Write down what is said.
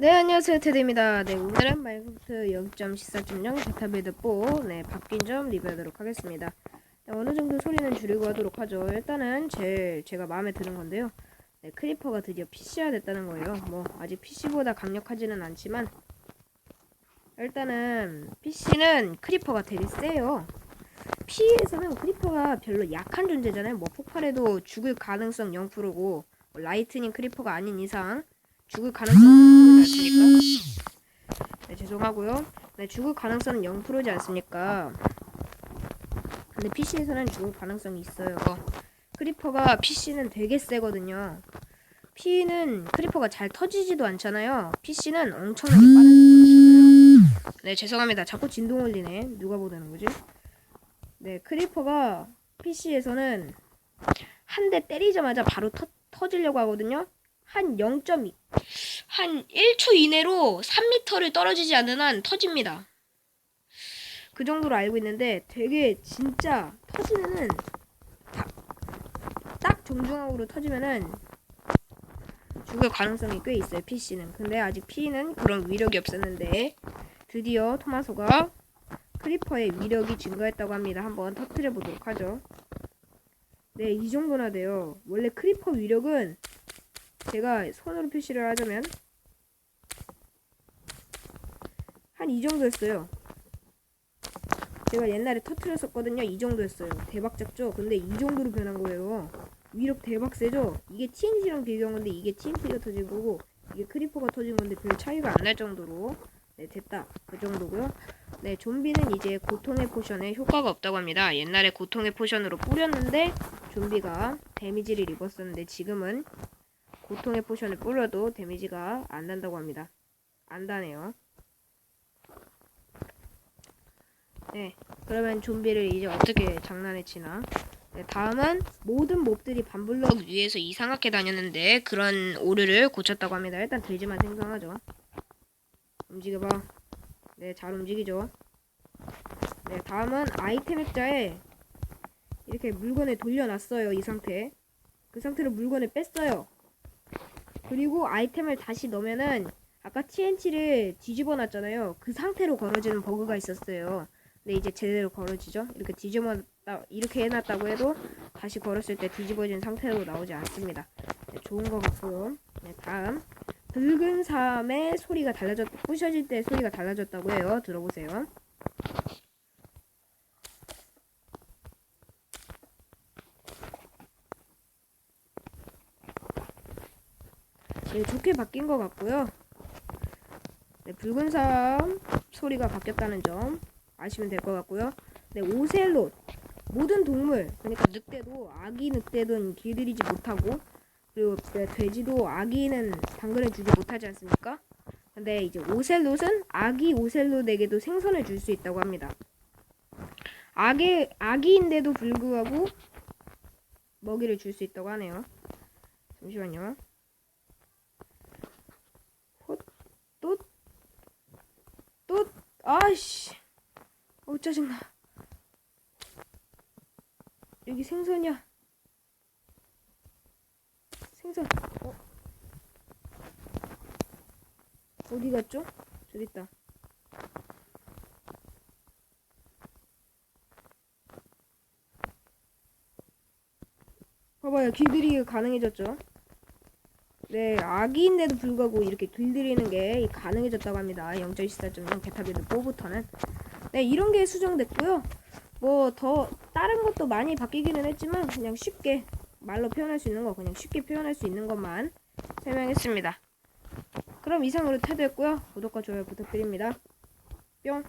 네, 안녕하세요. 테드입니다. 네, 오늘은 마이크로프트 0.14.0 베타 빌드 4 네, 바뀐 점 리뷰하도록 하겠습니다. 네, 어느 정도 소리는 줄이고 하도록 하죠. 일단은 제일 제가 마음에 드는 건데요. 네, 크리퍼가 드디어 PC화 됐다는 거예요. 뭐 아직 PC보다 강력하지는 않지만 일단은 PC는 크리퍼가 되게 세요. P에서는 크리퍼가 별로 약한 존재잖아요. 뭐 폭발해도 죽을 가능성 0%고 뭐 라이트닝 크리퍼가 아닌 이상 죽을 가능성은 0%지 않습니까? 네, 죄송하고요. 네, 죽을 가능성은 0%지 않습니까? 근데 PC에서는 죽을 가능성이 있어요. 크리퍼가 PC는 되게 세거든요. P는 크리퍼가 잘 터지지도 않잖아요. PC는 엄청나게 빠른 속도로 쳐요. 네, 죄송합니다. 자꾸 진동 올리네. 누가 보다는 거지? 네, 크리퍼가 PC에서는 한 대 때리자마자 바로 터, 터지려고 하거든요. 한 0.2, 한 1초 이내로 3m를 떨어지지 않는 한 터집니다. 그 정도로 알고 있는데 되게 진짜 터지면은 딱, 딱 정중앙으로 터지면은 죽을 가능성이 꽤 있어요. PC는. 근데 아직 P는 그런 위력이 없었는데 드디어 토마소가 크리퍼의 위력이 증가했다고 합니다. 한번 터트려 보도록 하죠. 네, 이 정도나 돼요. 원래 크리퍼 위력은 제가 손으로 표시를 하자면 한 이 정도였어요. 제가 옛날에 터트렸었거든요. 이 정도였어요. 대박 잡죠? 근데 이 정도로 변한 거예요. 위력 대박 세죠? 이게 TNT랑 비교한 건데 이게 TNT가 터진 거고 이게 크리퍼가 터진 건데 별 차이가 안 날 정도로 네 됐다 그 정도고요. 네 좀비는 이제 고통의 포션에 효과가 없다고 합니다. 옛날에 고통의 포션으로 뿌렸는데 좀비가 데미지를 입었었는데 지금은 고통의 포션을 뿌려도 데미지가 안 난다고 합니다. 안 다네요. 네, 그러면 좀비를 이제 어떻게 장난에 치나? 네, 다음은 모든 몹들이 반블럭 위에서 이상하게 다녔는데 그런 오류를 고쳤다고 합니다. 일단 돼지만 생성하죠. 움직여봐. 네, 잘 움직이죠. 네, 다음은 아이템 액자에 이렇게 물건을 돌려놨어요. 이 상태. 그 상태로 물건을 뺐어요. 그리고 아이템을 다시 넣으면은 아까 TNT를 뒤집어 놨잖아요. 그 상태로 걸어지는 버그가 있었어요. 근데 이제 제대로 걸어지죠. 이렇게 뒤집어 이렇게 해놨다고 해도 다시 걸었을 때 뒤집어진 상태로 나오지 않습니다. 네, 좋은 것 같고요. 네, 다음 붉은 삶의 소리가 달라졌 부셔질 때 소리가 달라졌다고 해요. 들어보세요. 네, 좋게 바뀐 것 같고요. 네, 붉은 삶 소리가 바뀌었다는 점 아시면 될 것 같고요. 네, 오셀롯 모든 동물 그러니까 늑대도 아기 늑대든 길들이지 못하고 그리고 네, 돼지도 아기는 당근을 주지 못하지 않습니까? 근데 이제 오셀롯은 아기 오셀롯에게도 생선을 줄 수 있다고 합니다. 아기 아기인데도 불구하고 먹이를 줄 수 있다고 하네요. 잠시만요. 또, 또, 아이씨. 어, 짜증나. 여기 생선이야. 생선. 어. 어디 갔죠? 저기 있다. 봐봐요. 길들이기가 가능해졌죠? 네, 아기인데도 불구하고 이렇게 길들이는 게 가능해졌다고 합니다. 0.14.0 베타 빌드 4부터는. 네, 이런 게 수정됐고요. 뭐 더 다른 것도 많이 바뀌기는 했지만 그냥 쉽게 말로 표현할 수 있는 거 그냥 쉽게 표현할 수 있는 것만 설명했습니다. 그럼 이상으로 테드였고요. 구독과 좋아요 부탁드립니다. 뿅.